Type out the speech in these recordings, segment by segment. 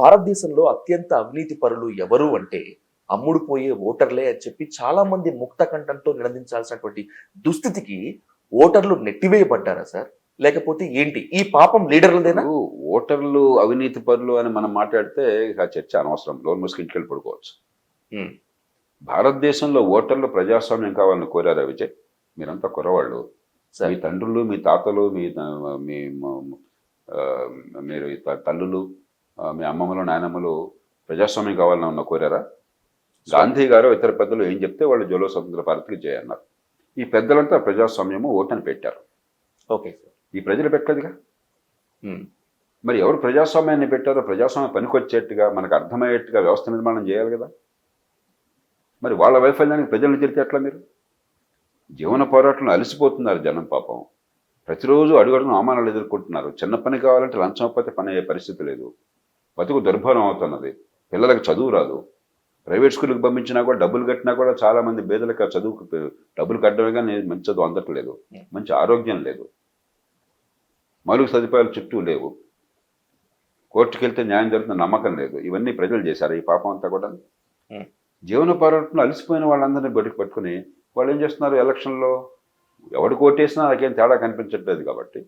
భారతదేశంలో అత్యంత అవినీతి పరులు ఎవరు అంటే అమ్ముడు పోయే ఓటర్లే అని చెప్పి చాలా మంది ముక్త కంఠంతో నినదించాల్సినటువంటి దుస్థితికి ఓటర్లు నెట్టివేయబడ్డారా సార్? లేకపోతే ఏంటి? ఈ పాపం లీడర్లదేనా? ఓటర్లు అవినీతి పరులు అని మనం మాట్లాడితే ఇక చర్చ అనవసరం. లోన్ మూసుకు ఇంటికి వెళ్ళి పడుకోవచ్చు. భారతదేశంలో ఓటర్లు ప్రజాస్వామ్యం కావాలని కోరారా విజయ్? మీరంతా కురవాళ్ళు సరే. మీ తండ్రులు మీ తాతలు మీ మీ మీరు తల్లులు మీ అమ్మమ్మలు నాయనమ్మలు ప్రజాస్వామ్యం కావాలని ఉన్న కోరారా? గాంధీ గారు ఇతర పెద్దలు ఏం చెప్తే వాళ్ళు జోలో స్వతంత్ర భారత్కి చేయన్నారు ఈ పెద్దలంతా ప్రజాస్వామ్యము ఓటని పెట్టారు. Okay sir. ఈ ప్రజలు పెట్టలేదుగా? మరి ఎవరు ప్రజాస్వామ్యాన్ని పెట్టారో ప్రజాస్వామ్యం పనికొచ్చేట్టుగా మనకు అర్థమయ్యేట్టుగా వ్యవస్థ నిర్మాణం చేయాలి కదా? మరి వాళ్ళ వైఫల్యానికి ప్రజలను తిరిగి ఎట్లా మీరు? జీవన పోరాటంలో అలసిపోతున్నారు జనం పాపం. ప్రతిరోజు అడుగడుగున అవమానాలు ఎదుర్కొంటున్నారు. చిన్న పని కావాలంటే లంచం పని అయ్యే పరిస్థితి లేదు. బతుకు దుర్భరం అవుతున్నది. పిల్లలకు చదువు రాదు. ప్రైవేట్ స్కూల్కి పంపించినా కూడా డబ్బులు కట్టినా కూడా చాలా మంది పేదలకు చదువుకు డబ్బులు కట్టడమే కానీ మంచి చదువు అందట్లేదు. మంచి ఆరోగ్యం లేదు. మౌలిక సదుపాయాలు చుట్టూ లేవు. కోర్టుకి వెళ్తే న్యాయం జరుగుతున్న నమ్మకం లేదు. ఇవన్నీ ప్రజలు చేశారు. ఈ పాపం అంతా కూడా Hmm. జీవన పోరాటంలో అలసిపోయిన వాళ్ళందరినీ బయటకు పట్టుకుని వాళ్ళు ఏం చేస్తున్నారు ఎలక్షన్లో? ఎవడు కోటేసినా నాకేం తేడా కనిపించట్లేదు కాబట్టి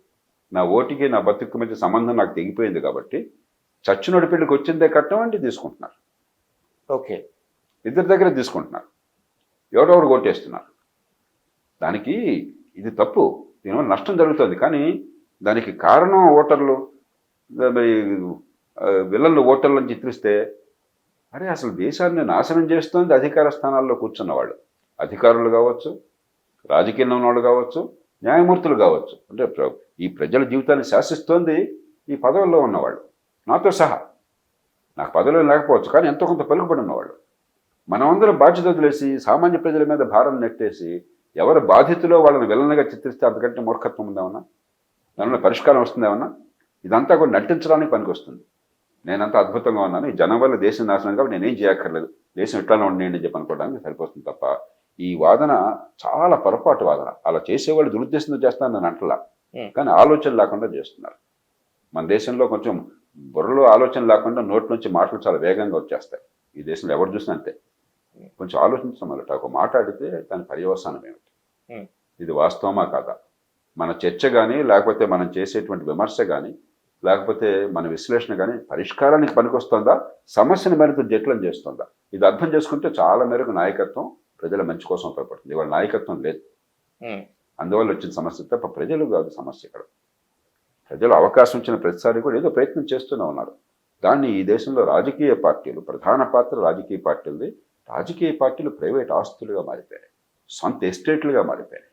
నా ఓటుకి నా బతుకు మధ్య సంబంధం నాకు తెగిపోయింది కాబట్టి చచ్చినోడి పెళ్ళికి వచ్చిందే కట్టం అంటే తీసుకుంటున్నారు. ఓకే. ఇద్దరి దగ్గర తీసుకుంటున్నారు. ఎవరెవరు కొట్టేస్తున్నారు. దానికి ఇది తప్పు. దీనివల్ల నష్టం జరుగుతుంది. కానీ దానికి కారణం ఓటర్లు విలన్లు ఓటర్లను చిత్రిస్తే అరే అసలు దేశాన్ని నాశనం చేస్తుంది అధికార స్థానాల్లో కూర్చున్న వాళ్ళు. అధికారులు కావచ్చు రాజకీయంలో ఉన్న వాళ్ళు కావచ్చు న్యాయమూర్తులు కావచ్చు. అంటే ఈ ప్రజల జీవితాన్ని శాసిస్తోంది ఈ పదవుల్లో ఉన్నవాళ్ళు. నాతో సహా. నాకు పదవులు లేకపోవచ్చు కానీ ఎంతో కొంత పలుకుబడి ఉన్నవాళ్ళు. మనమందరం బాధ్యత వదిలేసి సామాన్య ప్రజల మీద భారం నెట్టేసి ఎవరు బాధితులో వాళ్ళని విలన్గా చిత్రిస్తే అంతకంటే మూర్ఖత్వం ఉందేమన్నా దానివల్ల పరిష్కారం వస్తుందేమన్నా ఇదంతా కూడా నటించడానికి పనికొస్తుంది. నేనంత అద్భుతంగా ఉన్నాను. ఈ జనం వల్ల దేశం నాశనం కాబట్టి నేనేం చేయక్కర్లేదు. దేశం ఇట్లానే ఉండేయండి అని చెప్పి అనుకోవడానికి సరిపోతుంది తప్ప ఈ వాదన చాలా పొరపాటు వాదన. అలా చేసేవాళ్ళు దురుద్దేశంతో చేస్తాను నేను అంటలా. కానీ ఆలోచన లేకుండా చేస్తున్నారు. మన దేశంలో కొంచెం బుర్రలో ఆలోచన లేకుండా నోటి నుంచి మాటలు చాలా వేగంగా వచ్చేస్తాయి. ఈ దేశంలో ఎవరు చూసినా అంతే. కొంచెం ఆలోచించడం మొదట ఒక మాట్లాడితే దాని పర్యవసానం ఏమిటి. ఇది వాస్తవమా కాదా? మన చర్చ కానీ లేకపోతే మనం చేసేటువంటి విమర్శ కానీ లేకపోతే మన విశ్లేషణ కానీ పరిష్కారానికి పనికొస్తుందా? సమస్యను మరింత జటిలం చేస్తుందా? ఇది అర్థం చేసుకుంటే చాలా మేరకు నాయకత్వం ప్రజల మంచి కోసం ఉపయోగపడుతుంది. ఇవాళ నాయకత్వం లేదు. అందువల్ల వచ్చిన సమస్య తప్ప ప్రజలు కాదు సమస్య ఇక్కడ. ప్రజలు అవకాశం ఇచ్చిన ప్రతిసారి కూడా ఏదో ప్రయత్నం చేస్తూనే ఉన్నారు. దాన్ని ఈ దేశంలో రాజకీయ పార్టీలు ప్రధాన పాత్ర రాజకీయ పార్టీలది రాజకీయ పార్టీలు ప్రైవేట్ ఆస్తులుగా మారిపోయాయి. సొంత ఎస్టేట్లుగా మారిపోయాయి.